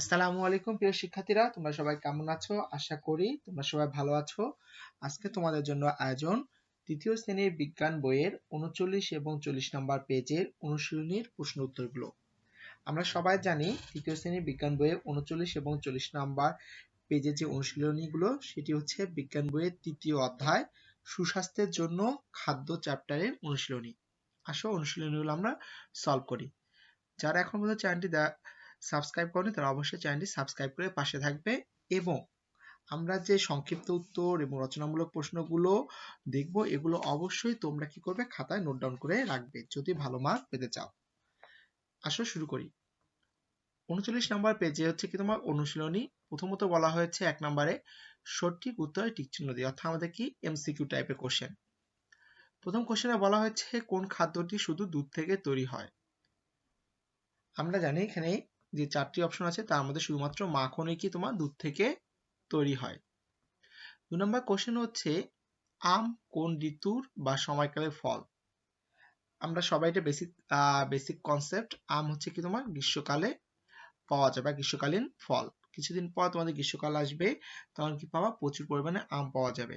আসসালামু আলাইকুম, প্রিয় শিক্ষার্থীরা। তোমরা সবাই কেমন আছো? আশা করি তোমরা সবাই ভালো আছো। আজকে তোমাদের জন্য আয়োজন তৃতীয় শ্রেণির বিজ্ঞান বইয়ের উনচল্লিশ এবং চল্লিশ নম্বর পেজের অনুশীলনীর প্রশ্ন উত্তরগুলো। আমরা সবাই জানি তৃতীয় শ্রেণির বিজ্ঞান বইয়ের উনচল্লিশ এবং চল্লিশ নম্বর পেজের যে অনুশীলনীগুলো, সেটি হচ্ছে বিজ্ঞান বইয়ের তৃতীয় অধ্যায়, সুস্বাস্থ্যের জন্য খাদ্য চ্যাপ্টারের অনুশীলনী। আসো, অনুশীলনীগুলো আমরা সলভ করি। যারা এখন পর্যন্ত চ্যানেলটি সাবস্ক্রাইব করেনি তারা অবশ্যই চ্যানেলটি সাবস্ক্রাইব করে পাশে থাকবে এবং আমরা যে সংক্ষিপ্ত উত্তর এবং রচনামূলক প্রশ্নগুলো দেখব, এগুলো অবশ্যই তোমরা কি করবে? খাতায় নোট ডাউন করে রাখবে, যদি ভালো মার্ক পেতে চাও। আসো শুরু করি। উনচল্লিশ নম্বর পেজে হচ্ছে কি তোমার অনুশীলনী? প্রথমত বলা হয়েছে এক নম্বরে, সঠিক উত্তরে টিক চিহ্ন দিয়ে, অর্থাৎ আমাদের কি? এমসিকিউ টাইপের কোশ্চেন প্রথম কোশ্চেনে বলা হয়েছে কোন খাদ্যটি শুধু দুধ থেকে তৈরি হয়? আমরা জানি এখানে যে চারটি অপশন আছে, তার মধ্যে শুধুমাত্র মাখনই কি তোমার দুধ থেকে তৈরি হয়? দু নম্বর কোশ্চেন হচ্ছে, আম কোন ঋতুর বা সময়কালের ফল? আমরা সবাই এটা বেসিক বেসিক কনসেপ্ট আম হচ্ছে কি তোমার গ্রীষ্মকালে পাওয়া যাবে গ্রীষ্মকালীন ফল। কিছুদিন পর তোমাদের গ্রীষ্মকাল আসবে, তখন কি পাওয়া প্রচুর পরিমাণে আম পাওয়া যাবে।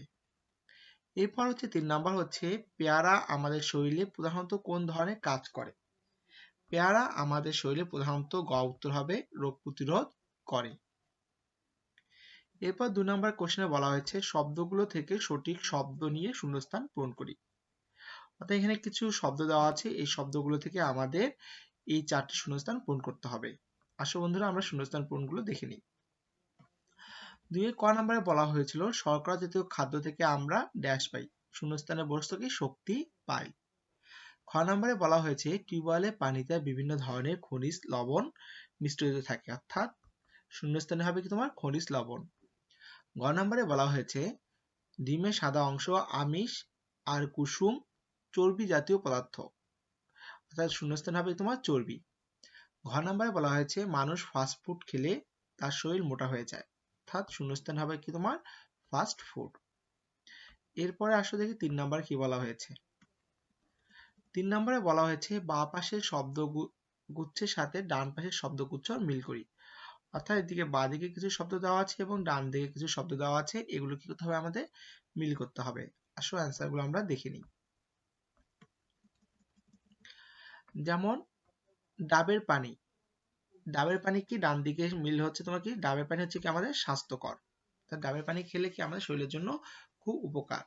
এরপর হচ্ছে তিন নাম্বার হচ্ছে, পেয়ারা আমাদের শরীরে প্রধানত কোন ধরনের কাজ করে? পেয়ারা আমাদের শরীরে প্রধানত গ হবে রোগ প্রতিরোধ করে। এরপর দুই নম্বর কোশ্চেনে বলা হয়েছে, শব্দগুলো থেকে সঠিক শব্দ নিয়ে শূন্যস্থান পূরণ করি। অর্থাৎ এখানে কিছু শব্দ দেওয়া আছে, এই শব্দগুলো থেকে আমাদের এই চারটি শূন্যস্থান পূরণ করতে হবে। আসো বন্ধুরা, আমরা শূন্যস্থান পূরণগুলো দেখে নিই। দুই ক নম্বরে বলা হয়েছিল, শর্করা জাতীয় খাদ্য থেকে আমরা ড্যাশ পাই। শূন্যস্থানে বস্তু কি শক্তি পাই। খ নম্বরে বলা হয়েছে, টিউবওয়েলে পানিতে বিভিন্ন ধরনের খনিজ লবণ মিশ্রিত থাকে। অর্থাৎ শূন্যস্থানে হবে কি তোমার? খনিজ লবণ। গ নম্বরে বলা হয়েছে, ডিমের সাদা অংশ, আমিষ আর কুসুম চর্বি জাতীয় পদার্থ। অর্থাৎ শূন্যস্থান হবে তোমার? চর্বি। ঘ নম্বরে বলা হয়েছে, মানুষ ফাস্ট ফুড খেলে তার শরীর মোটা হয়ে যায়। অর্থাৎ শূন্যস্থান হবে কি তোমার? ফাস্ট ফুড এরপরে আসো দেখি তিন নম্বর কি বলা হয়েছে। তিন নম্বরে বলা হয়েছে, বা পাশের শব্দ গুচ্ছের সাথে ডান পাশের শব্দগুচ্ছ মিল করি। অর্থাৎ এদিকে বা দিকে কিছু শব্দ দেওয়া আছে এবং ডান দিকে কিছু শব্দ দেওয়া আছে, এগুলো কি করতে হবে আমাদের? মিল করতে হবে। আসো অ্যান্সারগুলো আমরা দেখে নিই। যেমন, ডাবের পানি। ডাবের পানি কি ডান দিকে মিল হচ্ছে তোমার কি ডাবের পানি হচ্ছে কি আমাদের স্বাস্থ্যকর। ডাবের পানি খেলে কি আমাদের শরীরের জন্য খুব উপকার?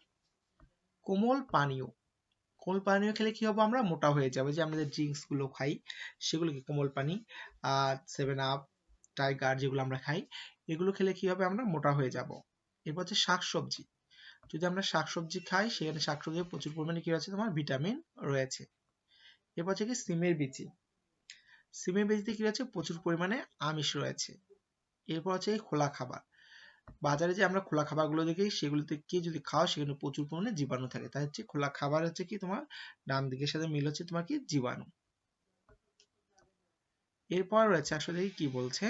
কোমল পানীয়। কোমল পানীয় খেলে কি হবে আমরা? মোটা হয়ে যাব। যে আমরা যে ড্রিঙ্কসগুলো খাই সেগুলো কি কোমল পানি আর সেভেন আপ টাইগার যেগুলো আমরা খাই, এগুলো খেলে কি হবে আমরা? মোটা হয়ে যাব। এরপর হচ্ছে শাকসবজি। যদি আমরা শাকসবজি খাই, সেখানে শাকসবজি প্রচুর পরিমাণে কি আছে তোমার ভিটামিন রয়েছে। এরপর হচ্ছে কি সিমের বিচি সিমের বিচিতে কি রয়েছে? প্রচুর পরিমাণে আমিষ রয়েছে। এরপর হচ্ছে খোলা খাবার। বাজারে যে আমরা খোলা খাবারগুলো দেখি, সেগুলোতে কি যদি খাও, সেখানে প্রচুর পরিমাণে জীবাণু থাকে। তাই হচ্ছে খোলা খাবার হচ্ছে কি তোমার, ডান দিকের সাথে মিল হচ্ছে তোমার কি, জীবাণু। এরপর রয়েছে আসলে কি বলছে।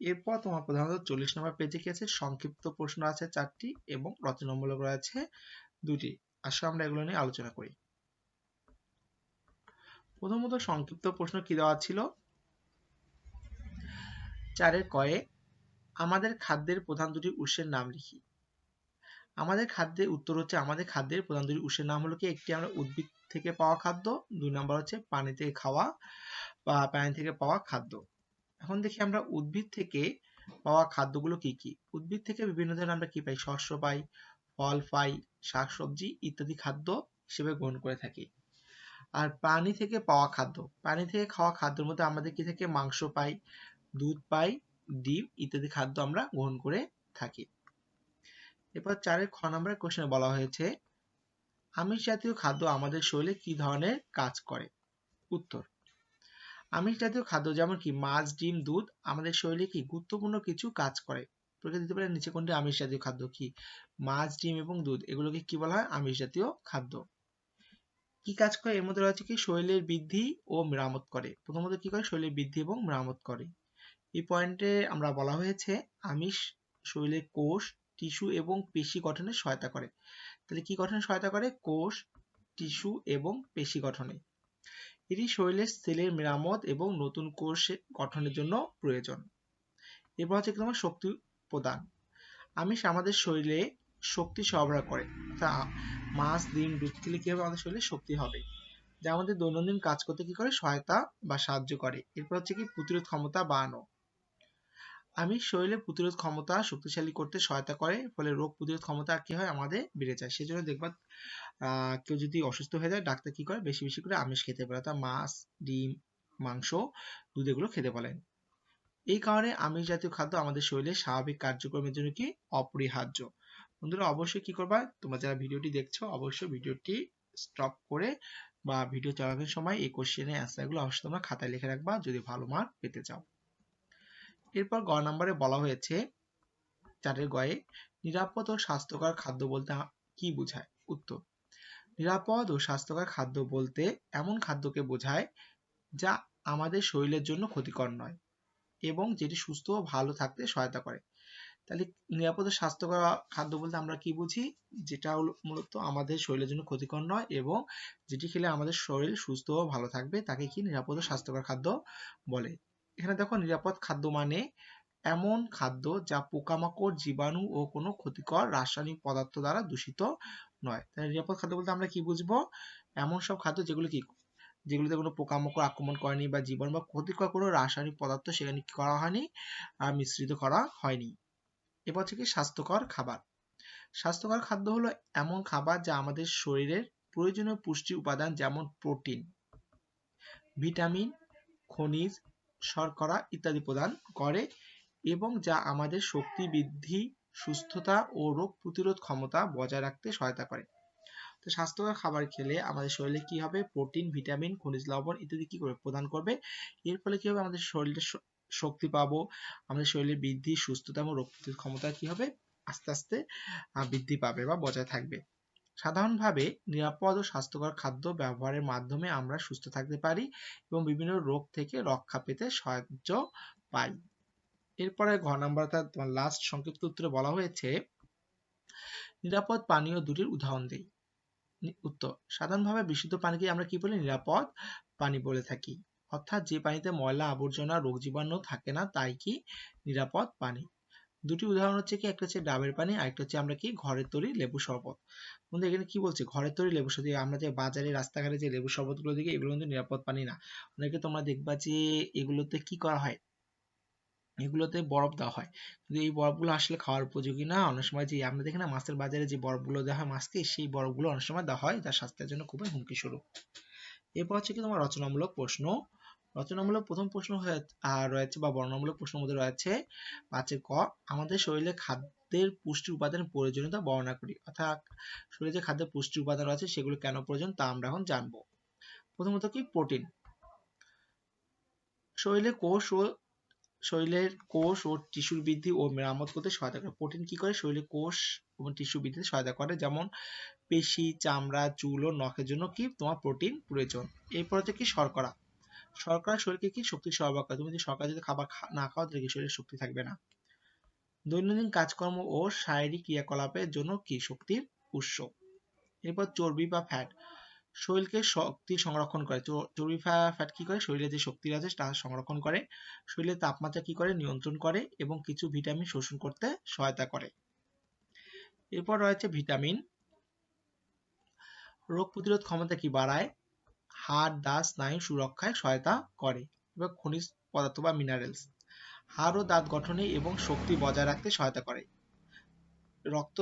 এরপর তোমার প্রধানত চল্লিশ নম্বর পেজে কি আছে? সংক্ষিপ্ত প্রশ্ন আছে চারটি এবং রচনামূলক রয়েছে দুটি। আসলে আমরা এগুলো নিয়ে আলোচনা করি। প্রথমত সংক্ষিপ্ত প্রশ্ন কি দেওয়া ছিল? চারের কয়ে আমাদের খাদ্যের প্রধান দুটি উৎসের নাম লিখি। আমাদের খাদ্যের উত্তর হচ্ছে, আমাদের খাদ্যের প্রধান দুটি উৎসের নাম হলো কি? একটি আমরা উদ্ভিদ থেকে পাওয়া খাদ্য, দুই নম্বর হচ্ছে পানি থেকে খাওয়া বা পানি থেকে পাওয়া খাদ্য। এখন দেখি আমরা উদ্ভিদ থেকে পাওয়া খাদ্যগুলো কি কি? উদ্ভিদ থেকে বিভিন্ন ধরনের আমরা কি পাই? শস্য পাই, ফল পাই, শাকসবজি ইত্যাদি খাদ্য হিসেবে গ্রহণ করে থাকি। আর প্রাণী থেকে পাওয়া খাদ্য প্রাণী থেকে খাওয়া খাদ্যের মধ্যে আমাদের কি থেকে? মাংস পাই, দুধ পাই ডিম ইত্যাদি খাদ্য আমরা গ্রহণ করে থাকি। এরপর চারের খ নম্বরের কোশ্চেনে বলা হয়েছে, আমিষ জাতীয় খাদ্য আমাদের শরীরে কি ধরনের কাজ করে? উত্তর, আমিষ জাতীয় খাদ্য যেমন কি মাছ, ডিম, দুধ আমাদের শরীরে কি গুরুত্বপূর্ণ কিছু কাজ করে? তোকে দিতে পারে নিচে কোনটি? আমিষ জাতীয় খাদ্য কি? মাছ, ডিম এবং দুধ, এগুলোকে কি বলা হয়? আমিষ জাতীয় খাদ্য। কি কাজ করে? এর মধ্যে রয়েছে কি? শরীরের বৃদ্ধি ও মেরামত করে। প্রথমত কি করে? শরীরের বৃদ্ধি এবং মেরামত করে। এই পয়েন্টে আমরা বলা হয়েছে আমিষ শরীরের কোষ টিস্যু এবং পেশি গঠনে সহায়তা করে। তাহলে কি গঠনে সহায়তা করে? কোষ টিস্যু এবং পেশি গঠনে। এটি শরীরের সেলের মেরামত এবং নতুন কোষ গঠনের জন্য প্রয়োজন। এরপর হচ্ছে তোমার শক্তি প্রদান। আমিষ আমাদের শরীরে শক্তি সরবরাহ করে। তা মাছ, ডিম দুধ খেলে কি হবে আমাদের শরীরে শক্তি হবে? যা আমাদের দৈনন্দিন কাজ করতে কি করে? সহায়তা বা সাহায্য করে। এরপর হচ্ছে কি? প্রতিরোধ ক্ষমতা বাড়ানো। আমি শরীরে প্রতিরোধ ক্ষমতা শক্তিশালী করতে সহায়তা করে, ফলে রোগ প্রতিরোধ ক্ষমতা কি হয় আমাদের বেড়ে যায়। সেজন্য দেখবা কেউ যদি অসুস্থ হয়ে যায়, ডাক্তার কি করে? বেশি বেশি করে আমিষ খেতে বলে। অর্থাৎ মাছ, ডিম, মাংস, দুধ এগুলো খেতে বলেন এই কারণে আমিষ জাতীয় খাদ্য আমাদের শরীরে স্বাভাবিক কার্যক্রমের জন্য কি? অপরিহার্য। বন্ধুরা, অবশ্যই কি করবা? তোমরা যারা ভিডিওটি দেখছ, অবশ্যই ভিডিওটি স্টপ করে বা ভিডিও চালানোর সময় এই কোশ্চেনের অ্যান্সারগুলো অবশ্যই তোমরা খাতায় লিখে রাখবা। যদি ভালো মার্ক পেতে চাও। এরপর গ নম্বরে বলা হয়েছে চারের গয়ে নিরাপদ ও স্বাস্থ্যকর খাদ্য বলতে কি বোঝায়? উত্তর, নিরাপদ ও স্বাস্থ্যকর খাদ্য বলতে এমন খাদ্যকে বোঝায় যা আমাদের শরীরের জন্য ক্ষতিকর নয় এবং যেটি সুস্থ ও ভালো থাকতে সহায়তা করে। তাহলে নিরাপদ স্বাস্থ্যকর খাদ্য বলতে আমরা কি বুঝি? যেটা মূলত আমাদের শরীরের জন্য ক্ষতিকর নয় এবং যেটি খেলে আমাদের শরীর সুস্থ ও ভালো থাকবে তাকে কি নিরাপদ ও স্বাস্থ্যকর খাদ্য বলে? এখানে দেখো নিরাপদ খাদ্য মানে এমন খাদ্য যা পোকামাকড়, জীবাণু ও কোনো ক্ষতিকর রাসায়নিক পদার্থ দ্বারা দূষিত নয়। তাহলে নিরাপদ খাদ্য বলতে আমরা কি বুঝব? এমন সব খাদ্য যেগুলো কি, যেগুলোতে কোনো পোকামাকড় আক্রমণ করেনি বা জীবাণু বা ক্ষতিকর কোনো রাসায়নিক পদার্থ সেখানে কি করা হয়নি মিশ্রিত করা হয়নি। এবার হচ্ছে কি স্বাস্থ্যকর খাবার। স্বাস্থ্যকর খাদ্য হলো এমন খাবার যা আমাদের শরীরের প্রয়োজনীয় পুষ্টি উপাদান যেমন প্রোটিন, ভিটামিন, খনিজ শর্করা ইত্যাদি প্রদান করে এবং যা আমাদের শক্তি বৃদ্ধি, সুস্থতা ও রোগ প্রতিরোধ ক্ষমতা বজায় রাখতে সহায়তা করে। তো স্বাস্থ্যকর খাবার খেলে আমাদের শরীরে কি হবে? প্রোটিন, ভিটামিন, খনিজ লবণ ইত্যাদি কি করে প্রদান করবে? এর ফলে কি হবে? আমাদের শরীরে শক্তি পাবো। আমাদের শরীরের বৃদ্ধি, সুস্থতা এবং রোগ প্রতিরোধ ক্ষমতা কি হবে? আস্তে আস্তে বৃদ্ধি পাবে বা বজায় থাকবে। সাধারণভাবে নিরাপদ ও স্বাস্থ্যকর খাদ্য ব্যবহারের মাধ্যমে আমরা সুস্থ থাকতে পারি এবং বিভিন্ন রোগ থেকে রক্ষা পেতে সাহায্য পাই। এরপরে ঘ নাম্বার তোমার লাস্ট সংক্ষিপ্ত উত্তরে বলা হয়েছে, নিরাপদ পানীয় দুটির উদাহরণ দেই। উত্তর, সাধারণভাবে বিশুদ্ধ পানিকে আমরা কি বলি? নিরাপদ পানি বলে থাকি। অর্থাৎ যে পানিতে ময়লা আবর্জনা রোগ জীবাণু থাকে না, তাই কি? নিরাপদ পানি। দুটি উদাহরণ হচ্ছে কি, একটা হচ্ছে ডাবের পানি আর একটা হচ্ছে আমরা কি, ঘরের তৈরি লেবু শরবত। বন্ধু, এখানে কি বলছে? ঘরের তৈরি লেবু শরবত আমরা যে বাজারে, রাস্তাঘাটে যে লেবু শরবতগুলো দেখি, এগুলো কিন্তু নিরাপদ পানি না। অনেকে তোমরা দেখবা যে এগুলোতে কি করা হয়? এগুলোতে বরফ দেওয়া হয়। কিন্তু এই বরফগুলো আসলে খাওয়ার উপযোগী না। অনেক সময় যে আমরা দেখি না, মাছের বাজারে যে বরফগুলো দেওয়া হয় মাছকে, সেই বরফগুলো অনেক সময় দেওয়া হয় যা স্বাস্থ্যের জন্য খুবই হুমকি স্বরূপ। এরপর হচ্ছে কি তোমার রচনামূলক প্রশ্ন। রচনামূলক প্রথম প্রশ্ন রয়েছে বা বর্ণনামূলক প্রশ্নের মধ্যে রয়েছে পাঁচের ক, আমাদের শরীরে খাদ্যের পুষ্টি উপাদানের প্রয়োজনীয়তা বর্ণনা করি। অর্থাৎ শরীরে যে খাদ্যের পুষ্টি উপাদান রয়েছে সেগুলো কেন প্রয়োজন তা আমরা এখন জানব। প্রথমত কি? প্রোটিন। শরীরে কোষ ও শরীরের কোষ ও টিস্যুর বৃদ্ধি ও মেরামত করতে সহায়তা করে। প্রোটিন কি করে? শরীরের কোষ এবং টিস্যু বৃদ্ধিতে সহায়তা করে। যেমন পেশি, চামড়া, চুল ও নখের জন্য কি? তোমার প্রোটিন প্রয়োজন। এরপর হচ্ছে কি? শর্করা। শর্করা শরীরকে কি শক্তি সরবরাহ করে? তুমি যদি শর্করা যদি খাবার না খাও, তাহলে কি শরীরে শক্তি থাকবে না? দৈনন্দিন কাজকর্ম ও শারীরিক ক্রিয়াকলাপের জন্য কি শক্তির উৎস? এরপর চর্বি বা ফ্যাট শরীরকে শক্তি সংরক্ষণ করে। চর্বি ফ্যাট কি করে? শরীরে যে শক্তি আছে তা সংরক্ষণ করে। শরীরের তাপমাত্রা কি করে? নিয়ন্ত্রণ করে এবং কিছু ভিটামিন শোষণ করতে সহায়তা করে। এরপর রয়েছে ভিটামিন রোগ প্রতিরোধ ক্ষমতা কি বাড়ায়? হাড়, দাঁত, স্নায়ু সুরক্ষায় সহায়তা করে। এবং খনিজ পদার্থ বা মিনারেলস হাড় ও দাঁত গঠনে এবং শক্তি বজায় রাখতে সহায়তা করে। রক্ত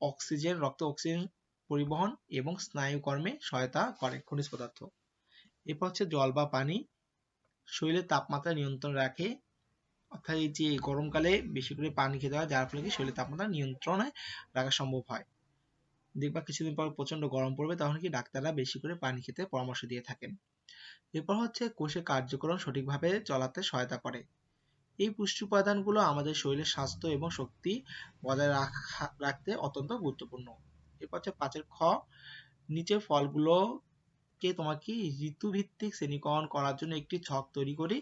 অক্সিজেন রক্ত অক্সিজেন পরিবহন এবং স্নায়ু কর্মে সহায়তা করে খনিজ পদার্থ। এরপর হচ্ছে জল বা পানি। শরীরের তাপমাত্রা নিয়ন্ত্রণ রাখে। অর্থাৎ এই যে গরমকালে বেশি করে পানি খেতে হয়, যার ফলে কি শরীরের তাপমাত্রা নিয়ন্ত্রণে রাখা সম্ভব হয়। দেখবা কিছুদিন পর প্রচণ্ড গরম পড়বে, তখন কি ডাক্তাররা বেশি করে পানি খেতে পরামর্শ দিয়ে থাকেন। এরপর হচ্ছে কোষের কার্যক্রম সঠিকভাবে চলাতে সহায়তা করে। এই পুষ্টি উপাদানগুলো আমাদের শরীরের স্বাস্থ্য এবং শক্তি বজায় রাখা, রাখতে অত্যন্ত গুরুত্বপূর্ণ। এরপর হচ্ছে পাঁচের খ নিচে ফলগুলোকে তোমাকে ঋতুভিত্তিক শ্রেণীকরণ করার জন্য একটি ছক তৈরি করি।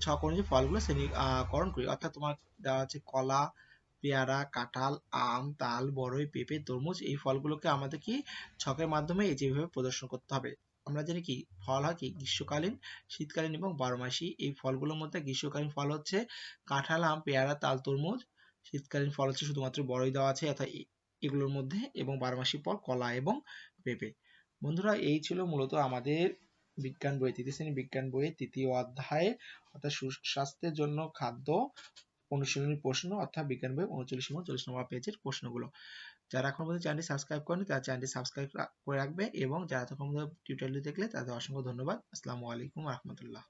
ছক অনুযায়ী ফলগুলো শ্রেণীকরণ করি। অর্থাৎ তোমার দেওয়া আছে কলা পেয়ারা, কাঁঠাল, আম, তাল, বড়ই, পেঁপে, তরমুজ এই ফলগুলোকে আমাদের কি ছকের মাধ্যমে এই যেভাবে প্রদর্শন করতে হবে। আমরা জানি কি, ফল হয় কি, গ্রীষ্মকালীন, শীতকালীন এবং বারোমাসি। এই ফলগুলোর মধ্যে গ্রীষ্মকালীন ফল হচ্ছে কাঁঠাল, আম, পেয়ারা, তাল, তরমুজ। শীতকালীন ফল হচ্ছে শুধুমাত্র বড়ই দেওয়া আছে, অর্থাৎ এগুলোর মধ্যে এবং বারোমাসি ফল কলা এবং পেঁপে। বন্ধুরা, এই ছিল মূলত আমাদের বিজ্ঞান বই, তৃতীয় শ্রেণি বিজ্ঞান বইয়ের তৃতীয় অধ্যায়ে, অর্থাৎ সুস্বাস্থ্যের জন্য খাদ্য অনুশীলনী প্রশ্ন অর্থাৎ বিজ্ঞান বই উনচল্লিশ এবং চল্লিশ নম্বর পেজের প্রশ্নগুলো। যারা এখন পর্যন্ত চ্যানেলটি সাবস্ক্রাইব করেনি, তারা চ্যানেলটি সাবস্ক্রাইব করে রাখবে এবং যারা তখন টিউটোরিয়ালটি দেখলে তাদের অসংখ্য ধন্যবাদ। আসসালামু আলাইকুম রহমতুল্লাহ।